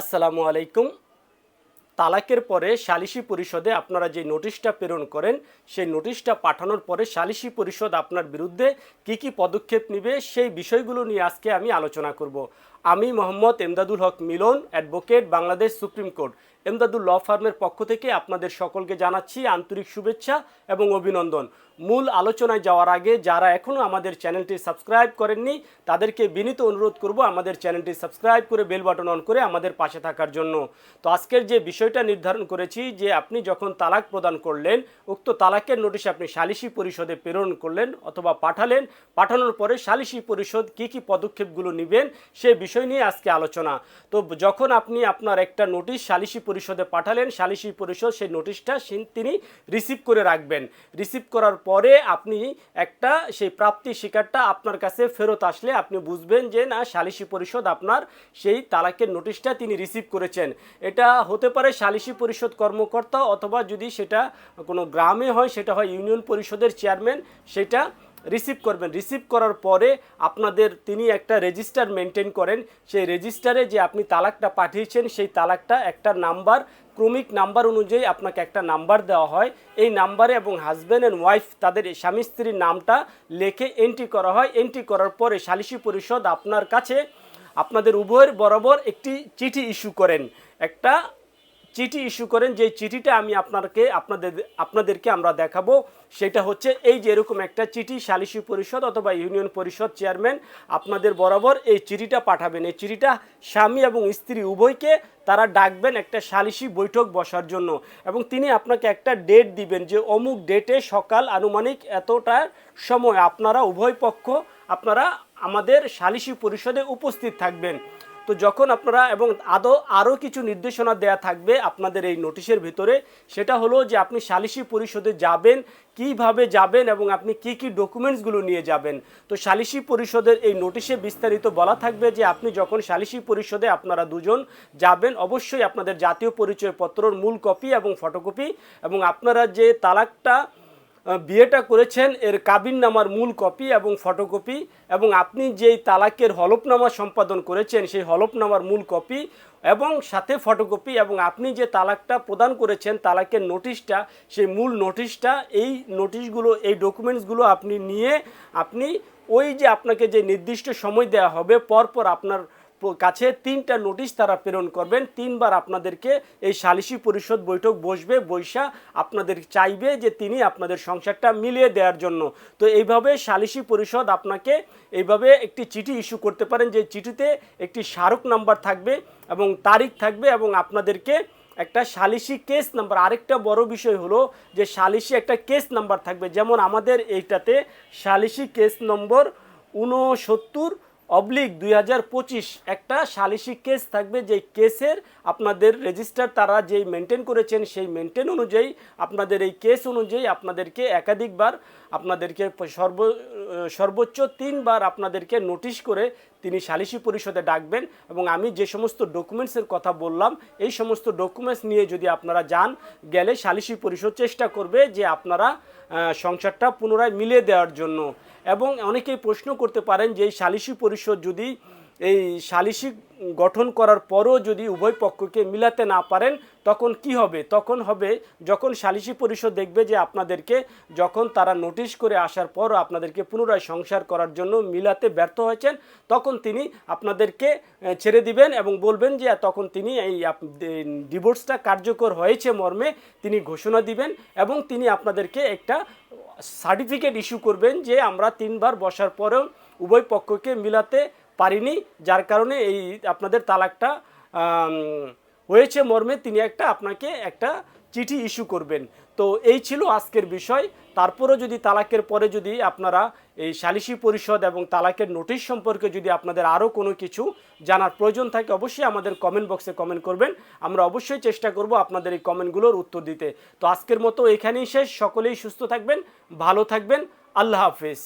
আসসালামু আলাইকুম। তালাকের পরে সালিশি পরিষদে আপনারা যে নোটিশটা প্রেরণ করেন, সেই নোটিশটা পাঠানোর পরে সালিশি পরিষদ আপনার বিরুদ্ধে কি কি পদক্ষেপ নেবে, সেই বিষয়গুলো নিয়ে আজকে আমি আলোচনা করব। আমি Mohammad Emdadul Haque Milon advocate Bangladesh supreme court. Emdadul law ফার্মের পক্ষ থেকে আপনাদের সকলকে জানাচ্ছি আন্তরিক শুভেচ্ছা এবং অভিনন্দন। মূল আলোচনায় যাওয়ার আগে যারা এখনও আমাদের চ্যানেলটি সাবস্ক্রাইব করেননি, তাদেরকে বিনীত অনুরোধ করব আমাদের চ্যানেলটি সাবস্ক্রাইব করে বেল বাটন অন করে আমাদের পাশে থাকার জন্য। তো আজকের যে বিষয়টা নির্ধারণ করেছি যে আপনি যখন তালাক প্রদান করলেন, উক্ত তালাকের নোটিশ আপনি সালিসি পরিষদে প্রেরণ করলেন অথবা পাঠালেন, পাঠানোর পরে সালিসি পরিষদ কি কি পদক্ষেপগুলো নেবেন সে বিষয় নিয়ে আজকে আলোচনা। তো যখন আপনি আপনার একটা নোটিশ সালিসি পরিষদে পাঠালেন, সালিসি পরিষদ সেই নোটিশটা তিনি রিসিভ করে রাখবেন। রিসিভ করার পরে আপনি একটা সেই প্রাপ্তি শিকারটা আপনার কাছে ফেরত আসলে আপনি বুঝবেন যে, না, সালিসি পরিষদ আপনার সেই তালাকের নোটিশটা তিনি রিসিভ করেছেন। এটা হতে পারে সালিসি পরিষদ কর্মকর্তা অথবা যদি সেটা কোনো গ্রামে হয়, সেটা হয় ইউনিয়ন পরিষদের চেয়ারম্যান সেটা রিসিভ করবেন। রিসিভ করার পরে আপনাদের তিনি একটা রেজিস্টার মেনটেন করেন। সেই রেজিস্টারে যে আপনি তালাকটা পাঠিয়েছেন, সেই তালাকটা একটা নাম্বার, ক্রমিক নাম্বার অনুযায়ী আপনাকে একটা নাম্বার দেওয়া হয়। এই নাম্বারে এবং হাজব্যান্ড অ্যান্ড ওয়াইফ তাদের স্বামী স্ত্রীর নামটা লেখে এন্ট্রি করা হয়। এন্ট্রি করার পরে সালিসি পরিষদ আপনার কাছে আপনাদের উভয়ের বরাবর একটি চিঠি ইস্যু করেন। একটা চিঠি ইস্যু করেন, যে চিঠিটা আমি আপনাকে আপনাদের, আপনাদেরকে আমরা দেখাবো, সেটা হচ্ছে এই যে এরকম একটা চিঠি সালিসি পরিষদ অথবা ইউনিয়ন পরিষদ চেয়ারম্যান আপনাদের বরাবর এই চিঠিটা পাঠাবেন। এই চিঠিটা স্বামী এবং স্ত্রী উভয়কে তারা ডাকবেন একটা সালিসি বৈঠক বসার জন্য এবং তিনি আপনাকে একটা ডেট দিবেন যে অমুক ডেটে সকাল আনুমানিক এতটা সময় আপনারা উভয় পক্ষ, আপনারা আমাদের সালিসি পরিষদে উপস্থিত থাকবেন। তো যখন আপনারা এবং আদৌ আরও কিছু নির্দেশনা দেয়া থাকবে আপনাদের এই নোটিশের ভিতরে, সেটা হলো যে আপনি সালিসি পরিষদে যাবেন, কীভাবে যাবেন এবং আপনি কি কি ডকুমেন্টসগুলো নিয়ে যাবেন। তো সালিসি পরিষদের এই নোটিশে বিস্তারিত বলা থাকবে যে আপনি যখন সালিসি পরিষদে আপনারা দুজন যাবেন, অবশ্যই আপনাদের জাতীয় পরিচয়পত্রর মূল কপি এবং ফটোকপি এবং আপনারা যে তালাকটা বিয়েটা করেছেন, এর কাবিননামার মূল কপি এবং ফটোকপি, এবং আপনি যেই তালাকের হলফনামা সম্পাদন করেছেন, সেই হলফনামার মূল কপি এবং সাথে ফটোকপি, এবং আপনি যে তালাকটা প্রদান করেছেন, তালাকের নোটিশটা, সেই মূল নোটিশটা, এই নোটিশগুলো, এই ডকুমেন্টসগুলো আপনি নিয়ে, আপনি ওই যে আপনাকে যে নির্দিষ্ট সময় দেওয়া হবে, পরপর আপনার কাছে তিনটা নোটিশ তারা প্রেরণ করবেন। তিনবার আপনাদেরকে এই সালিসি পরিষদ বৈঠক বসবে, বৈশা আপনাদের চাইবে যে তিনি আপনাদের সংসারটা মিলিয়ে দেওয়ার জন্য। তো এইভাবে সালিসি পরিষদ আপনাকে এইভাবে একটি চিঠি ইস্যু করতে পারেন যে চিঠিতে একটি স্মারক নাম্বার থাকবে এবং তারিখ থাকবে এবং আপনাদেরকে একটা সালিসি কেস নাম্বার। আরেকটা বড় বিষয় হলো যে সালিসি একটা কেস নাম্বার থাকবে। যেমন আমাদের এইটাতে সালিসি কেস নম্বর ঊনসত্তর অবলিক দুই হাজার পঁচিশ একটা সালিসি কেস থাকবে যে কেসের আপনাদের রেজিস্টার তারা যেই মেনটেন করেছেন সেই মেনটেন অনুযায়ী আপনাদের এই কেস অনুযায়ী আপনাদেরকে একাধিকবার, আপনাদেরকে সর্ব, সর্বোচ্চ তিনবার আপনাদেরকে নোটিশ করে তিনি সালিসি পরিষদে ডাকবেন এবং আমি যে সমস্ত ডকুমেন্টসের কথা বললাম, এই সমস্ত ডকুমেন্টস নিয়ে যদি আপনারা যান, গেলে সালিসি পরিষদ চেষ্টা করবে যে আপনারা সংসারটা পুনরায় মিলিয়ে দেওয়ার জন্য। এবং অনেকেই প্রশ্ন করতে পারেন যে এই সালিসি পরিষদ যদি এই সালিসি গঠন করার পরও যদি উভয় পক্ষকে মিলাতে না পারেন, তখন কি হবে? তখন হবে যখন সালিসি পরিষদ দেখবে যে আপনাদেরকে যখন তারা নোটিশ করে আসার পরও আপনাদেরকে পুনরায় সংসার করার জন্য মিলাতে ব্যর্থ হয়েছেন, তখন তিনি আপনাদেরকে ছেড়ে দিবেন এবং বলবেন যে, তখন তিনি এই ডিভোর্সটা কার্যকর হয়েছে মর্মে। তিনি ঘোষণা দিবেন এবং তিনি আপনাদেরকে একটা সার্টিফিকেট ইস্যু করবেন যে, আমরা তিনবার বসার পরেও উভয় পক্ষকে মিলাতে পারিনি, যার কারণে এই আপনাদের তালাকটা হয়েছে মর্মে তিনি একটা আপনাকে একটা চিঠি ইস্যু করবেন। তো এই ছিল আজকের বিষয়। তারপরেও যদি তালাকের পরে যদি আপনারা এই সালিসি পরিষদ এবং তালাকের নোটিশ সম্পর্কে যদি আপনাদের আরও কোনো কিছু জানার প্রয়োজন থাকে, অবশ্যই আমাদের কমেন্ট বক্সে কমেন্ট করবেন। আমরা অবশ্যই চেষ্টা করব আপনাদের এই কমেন্টগুলোর উত্তর দিতে। তো আজকের মতো এখানেই শেষ। সকলেই সুস্থ থাকবেন, ভালো থাকবেন। আল্লাহ হাফিজ।